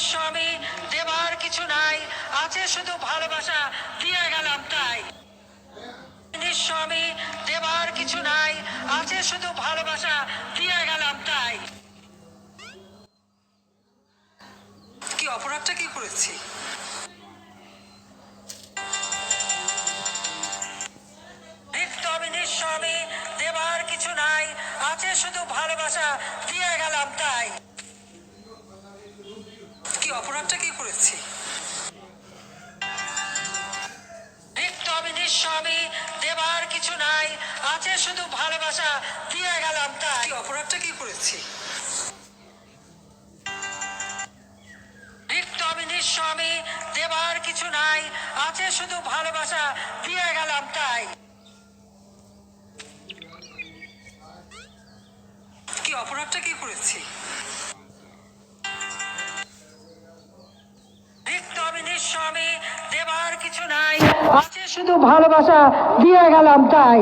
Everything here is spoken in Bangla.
নিঃস্বামী দেবার কিছু নাই আছে শুধু ভালোবাসা দিয়ে গেলাম তাই। নিঃস্বামী দেবার কিছু নাই আছে শুধু ভালোবাসা দিয়ে গেলাম তাই। কি অপরাধটা কি করেছি? নিঃস্বামী দেবার কিছু নাই আছে শুধু ভালোবাসা দিয়ে গেলাম তাই। অপরাধটা কি করেছি? নিঃস্বামী, দেবার কিছু নাই, আছে শুধু ভালোবাসা, দিয়ে গেলাম তাই। অপরাধটা কি করেছি? নিঃস্বামী, দেবার কিছু নাই, আছে শুধু ভালোবাসা, দিয়ে গেলাম তাই। কি অপরাধটা কি করেছি? দেবার কিছু নাই। আছে শুধু ভালোবাসা দিয়ে গেলাম তাই।